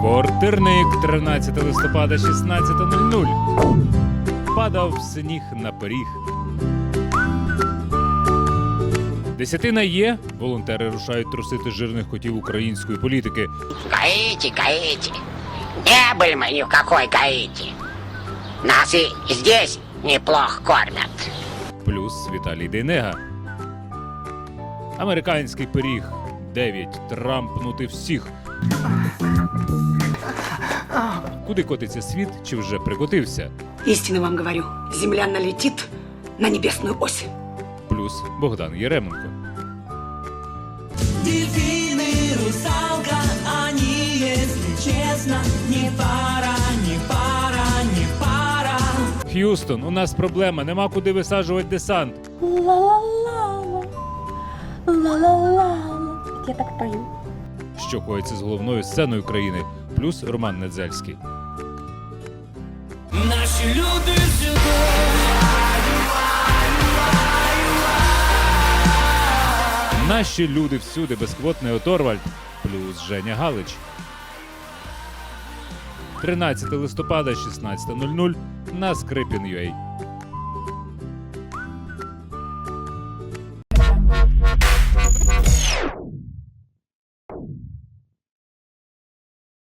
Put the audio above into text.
Квартирник 13 листопада 16.00. Падав сніг на пиріг. Десятина є. Волонтери рушають трусити жирних котів української політики. Гаити, Гаити. Не ни в какой Гаити. Нас и здесь неплохо кормят. Плюс Віталій Дейнега. Американський пиріг 9. Трампнути всіх. Куди котиться світ, чи вже прикотився? Истинно вам говорю, земля налетит на небесную ось. Плюс Богдан Єременко. Дельфины, русалка, они, если честно, не пара, не пара, не пара. Х'юстон, у нас проблема, нема куди висаджувати десант. Ла-ла-ла. Ла-ла-ла. Я так пою. Що коїться з головною сценою країни, плюс Роман Недзельський. Наші люди сюди. Наші люди всюди безквотний Оторваль плюс Женя Галич. 13 листопада 16.00 на Скрипін.ua.